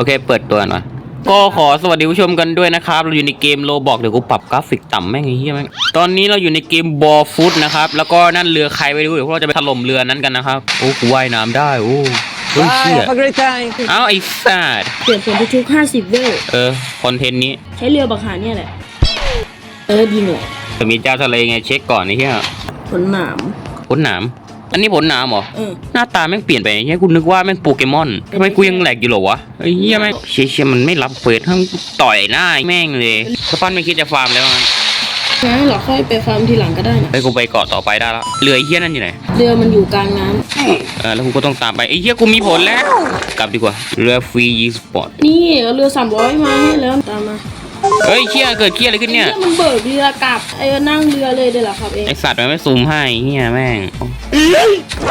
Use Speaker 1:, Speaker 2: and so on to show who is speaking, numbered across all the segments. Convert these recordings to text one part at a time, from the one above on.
Speaker 1: โอเค เปิดตัวหน่อย ก็ขอสวัสดีผู้ชมกันด้วยนะครับ เราอยู่ในเกมโลบอกเดี๋ยวกูปรับกราฟิกต่ำแม่งไอ้เหี้ยแม่ง ตอนนี้เราอยู่ในเกมบอลฟุตนะครับ แล้วก็นั่นเรือใครไปดูเดี๋ยวพวกเราจะไปถล่มเรือนั้นกันนะครับ โอ้กูว่ายน้ำได้โอ้เฮ้ย
Speaker 2: Bye,
Speaker 1: เชี่ย
Speaker 2: have a great time.
Speaker 1: เอาไอ้สัตว์
Speaker 3: เปลี่ยนผลทุกๆห้าสิบเวล
Speaker 1: เออ คอนเทนต์นี้
Speaker 3: ใช้เรือบักหาเนี่ยแหละ เออดีหน่อย
Speaker 1: จะมีเจ้าทะเลไงเช็คก่อนไอ้เหี้ย
Speaker 3: ผลหนาม
Speaker 1: ผลหนาม อันนี้ผลหนามเหรอ
Speaker 3: เออ
Speaker 1: หน้าตาแม่งเปลี่ยนไปไอ้เหี้ยกูนึกว่าแม่งโปเกมอนทำไมกูยังแหลกอยู่เหรอวะไอ้เหี้ยแม่งเชี่ยเชี่ยมันไม่รับเควสทั้งต่อยหน้าแม่งเลยสปันไม่คิดจะฟาร์มแล้วงั้น
Speaker 3: งั้นเราค่อยไปฟาร์มทีหลังก็ได้นะ
Speaker 1: เฮ้ยกูไปเกาะต่อไปได้แล้วเรือไอ้เหี้ยนั่นอยู่ไหน
Speaker 3: เรือมันอยู่กลางน้
Speaker 1: เออแล้วกูก็ต้องตามไปไอ้เหี้ยกูมีผลแล้ว กลับดีกว่าเรือฟรียีสปอร์ตำ
Speaker 3: นี่เอาเรือสามร้อยมาให้แล้วตามมา
Speaker 1: เฮ้ยเชี่ยเกิดเชี่ยอะไรขึ้นเนี่ย
Speaker 3: ไอ้มันเบิกเรือกลับเออนั่งเรือเลยเดี๋ยวเหรอครับเอง
Speaker 1: ไอสัตว์มันไม่ซูมให้เหี้ยแม่ง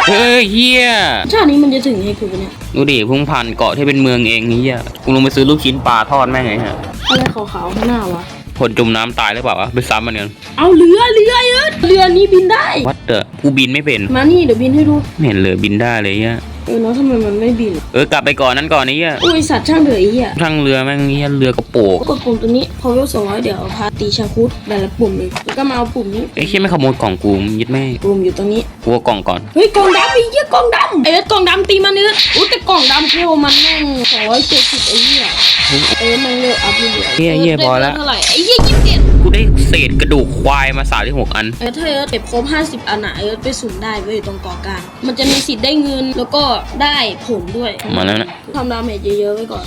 Speaker 1: เฮ้ยเหี้ย
Speaker 3: ชาตินี้มันจะถึงให้คือเนี่ย
Speaker 1: ดูดิเพุ่งผ่านเกาะที่เป็นเมืองเองเหี้ยกูลงไปซื้อลูกชิ้นปลาทอดแม่งไงฮะ
Speaker 3: อะไรขาวๆข้างหน้าวะ
Speaker 1: คนจมน้ำตายหรือเปล่าวะไปซ้ำมันกัน
Speaker 3: เอาเรือเรือเออเรือนี้บินได้
Speaker 1: วัดเตอกูบินไม่เป็น
Speaker 3: มานี่เดี๋ยวบินให้ดู
Speaker 1: ไม่เห็นเลยบินได้เลยเหี้ย
Speaker 3: เออเนาะทำไมมันไม่บิน
Speaker 1: เออกลับไปก่อนนั้นก่อนไอ้เหี้ย
Speaker 3: อุ้ยสัตว์ช่างเถอะไอ้เหี้ย
Speaker 1: ทั้งเรือแม่งเหี้ยเรือกระโปง
Speaker 3: กดปุ่มตัวนี้พอเวลสองร้อยเดี๋ยวพาตีชาคุดแต่ละปุ่มเลยแล้วก็มาเอาปุ่มนี้
Speaker 1: ไอ้เชี่ยไม่ขโมยกล่องกูมึงยึดแม่ง
Speaker 3: ปุ่มอยู่ตรงนี้
Speaker 1: กูเอากล่องก่อน
Speaker 3: เฮ้ยกล่องดำไอ้เหี้ยกล่องดำไอ้เอิร์ธกล่องดำตีมันเอิร์ธอุ้ยแต่กล่องดำกูมันแม่งสองร้อยเจ็ดสิบไอ้เหี้ย เอิร์ธมันเลือกอัพเรื่อยๆ
Speaker 1: เหี้ยเหี้ยพอละ
Speaker 3: เท่าไหร่ไอ้เหี้ยยี่สิบเจ็ด
Speaker 1: กูได้เศษกระดูกควายมาสามที่หกอัน
Speaker 3: เอิร์ธถ้าเอิร์ธเก็บครบห้าสิบอันอะเอิร์ธไปสุ่มได้เว้ยตรงเกาะกลางมันจะมีสิทธิ์ได้เงินแล้วก็ได้ผลด้วย
Speaker 1: มาแล้วนะ
Speaker 3: ทำดาเมจเยอะๆไว้ก่อน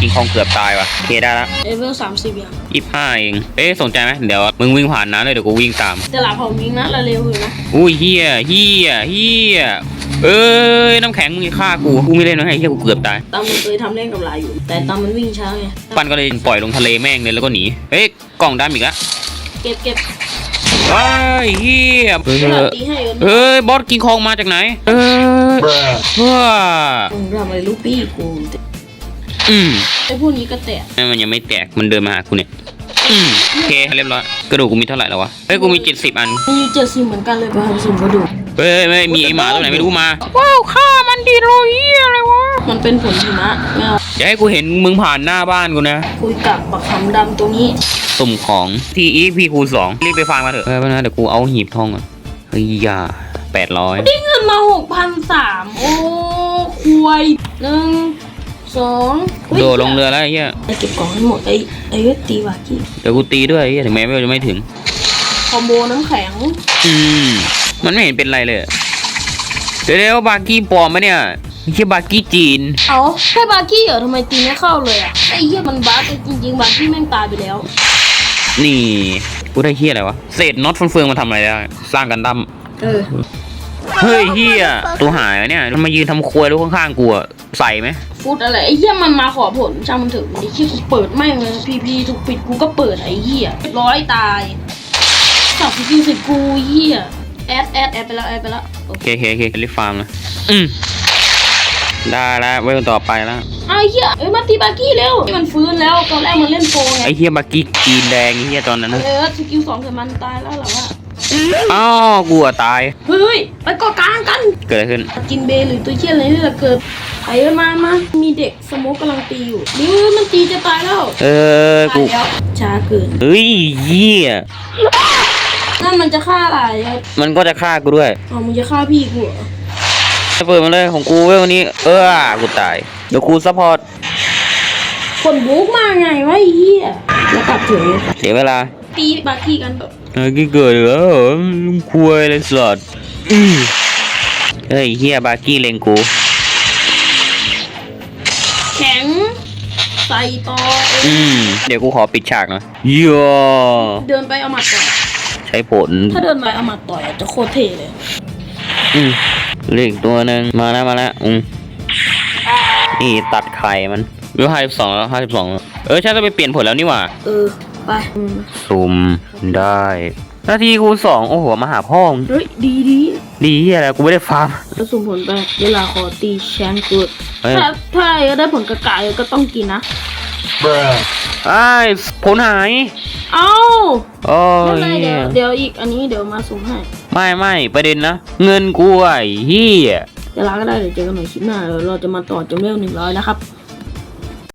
Speaker 1: กิงคองเกือบตายว่ะโอเคได้ละ
Speaker 3: เลเวลสามสิบอย่าง
Speaker 1: ยี่ห้าเอง เอ๊ะสนใจไหมเดี๋ยวมึงวิ่งผ่านน้ำเลยเดี๋ยวกูวิ่งตาม
Speaker 3: แต่หลังของยิงนะเราเร็วอยู่นะ
Speaker 1: อุ้ยเฮียเฮียเฮีย เอ้ยน้ำแข็งมึงจะฆ่ากูกูไม่เล่นนะไอ้เฮียกูเกือบตาย
Speaker 3: ตามมันเคยทำเล่นกับหลายอยู่ แต่ตามมันวิ่งช้าไง
Speaker 1: ปันก็เลยปล่อยลงทะเลแม่งเลยแล้วก็หนีเฮ้ยกล่องดำอีกแล้ว
Speaker 3: เก็บเก็บ
Speaker 1: ว้ายเฮียเอ
Speaker 3: เวลา
Speaker 1: อ
Speaker 3: ตีให้เอิร์ธ
Speaker 1: เอ้ยบอสกิงคองมาจากไหนเออว้า
Speaker 3: มึงทำอะไรลูกพี่กู
Speaker 1: อืม
Speaker 3: ไอ้พวกนี้ก็แตะ
Speaker 1: ไม่มันยังไม่แตกมันเดินมาหากูเนี่ยอืมโอเคเรียบร้อยกระดูกกูมีเท่าไหร่แล้ววะเฮ้ยกูมีเจ็ดสิบอัน
Speaker 3: มีอยู่เจ็ดสิบเหมือนกันเลยไปทำสุ่มกระดูก
Speaker 1: เฮ้ยไม่มีไอหมาตัวไหนไม่รู้มา ว้าวฆ่ามันดีโรยอะไรวะ
Speaker 3: มันเป็นผลหิมะไม่เอา
Speaker 1: อย่าให้กูเห็นมึงผ่านหน้าบ้านกูนะ
Speaker 3: คุยกับบักคำดำตรงนี้
Speaker 1: สุ่มของที่อีพีคูณสองรีบไปฟังมาเถอะเออนะเดี๋ยวกูเอาหีบทองก่อนเฮ้ยอย่าแปดร้อย
Speaker 3: ได้เงินมาหกพันสามโอ้ควยหนึ่งสองฮ้ย
Speaker 1: โดดลงเรือแล้วไอ้เหี้ย
Speaker 3: ไอ้เก็บกล่องให้หมดไอ้ไอ้เวทตีวากี้
Speaker 1: เดี๋ยวกูตีด้วยไอ้เหี้ยถึงแม้ว่าจะไม่ถึง
Speaker 3: คอมโบน้ำแข็ง
Speaker 1: อืม มันไม่เห็นเป็นไรเลยเดี๋ยวเดี๋ยวบาร์กี้ปลอมไหมเนี่ยไม่ใช่บาร์กี้จีน
Speaker 3: เอาแค่บากี้เหรอทำไมตีไม่เข้าเลยอะไอ้เหี้ยมันบั๊กไอ้จริงๆบากี้แม่งตายไปแล้ว
Speaker 1: นี่กูได้เฮียอะไรวะเศษน็อตเฟืองๆมาทำอะไรได้สร้างกันดั้ม
Speaker 3: เออ
Speaker 1: เฮ้ยเฮียตัวหายวะเนี่ยมันมายืนทำครัวแล้วข้างๆกูอะใส่ไหม
Speaker 3: ฟุตอะไรไอ้เหี้ยมันมาขอผลช่างมันเถอะไอ้เหี้ยกูเปิดแม่งเลยพีพีถูกปิดกูก็เปิดไอ้เหี้ยร้อยตายสับสกิลใส่กูเหี้ย แอดแอดแอดไปแล้วแอดไปแล้วโอ
Speaker 1: โอ
Speaker 3: เค
Speaker 1: เคโอเคโอเครีบฟาร์มเลยอืมได้แล้วเวลต่อไปแล้ว
Speaker 3: ไอ้เหี้ยเอ้ยมาตีบากี้เร็วนี่มันฟื้นแล้วตอนแรกมันเล่นโปรไง
Speaker 1: ไอ้เฮียบาร์กี้จีนแดงไอ้เฮียตอนนั้นนะ
Speaker 3: เออสกิลสองเสร็จมันตายแล้วเหรอวะ
Speaker 1: อ้าวกูอะตาย
Speaker 3: เฮ้ยไปก่อกลางกัน
Speaker 1: เกิดอะไรขึ้น
Speaker 3: กินเบย์หรือตัวเชี่ยอะไรนี่แหละเกิดไอ้มามามีเด็กสโมกกำลังตีอยู่นี่มันตีจะตายแล้ว
Speaker 1: เออกู
Speaker 3: ตายแล้วช้าเกิน
Speaker 1: เฮ้ยเหี้ย
Speaker 3: นั่นมันจะฆ่าอะไรอะ
Speaker 1: มันก็จะฆ่ากูด้วย
Speaker 3: เอามึงจะฆ่าพี่กูเหรอ
Speaker 1: จะเปิดมาเลยของกูเว้ยวันนี้ เออกูตาย เดี๋ยวกูซัพพอร์ต
Speaker 3: คนบุกมาไงวะไอ้เหี้ยแล้วกลับเถอะ
Speaker 1: เสียเวลา
Speaker 3: ตีบากี้กันแบบ
Speaker 1: เฮ้ยกี่เกิดเหรอคุยเลยสัตว์อืมเฮ้ยเฮียบาร์กี้เลงกู
Speaker 3: แข็งใส่ต่อเอ
Speaker 1: อื
Speaker 3: ง
Speaker 1: มเดี๋ยวกูขอปิดฉากหนะย่อ
Speaker 3: เดินไปเอาหมัดต่อย
Speaker 1: ใช้ผล
Speaker 3: ถ้าเดินไปเอาหมัดต่อยอะจะโคตรเท่เลย
Speaker 1: อืมเหลืออีกตัวหนึ่งมาแล้วมาแล้วอืมนี่ตัดไข่มันวิวห้าสิบสองแล้วห้าสิบสองเออใช่ต้องไปเปลี่ยนผลแล้วนี่หว่า
Speaker 3: เออ ไปอืม
Speaker 1: ซุ่มได้นาทีคูณสองโอ้โหมาหาพ่อมึง
Speaker 3: เฮ้ยดีดี
Speaker 1: ดีเฮียอะไรกูไม่ได้ฟาร์ม
Speaker 3: แล้วสุ่มผลไปเวลาขอตีแชงเกิด
Speaker 1: เฮ้ย
Speaker 3: ถ้าถ้าไอ้ได้ผลกระกายก็ต้องกินนะ
Speaker 1: ไอ้ายผลหาย
Speaker 3: เอ้า
Speaker 1: โอ้
Speaker 3: ไม่
Speaker 1: ย
Speaker 3: เป็นไรเดี๋ยวเดี๋ยวอีกอันนี้เดี๋ยวมาสุ่มให้
Speaker 1: ไม่ไม่ประเด็นนะ เงินกูไอ้เฮีย
Speaker 3: เจะลาก็ได้เดี๋ยวเจอกันใหม่คลิปหน้าเดี๋ยวเราจะมาต่อจนเร็วหนึ่งร้อยนะครับ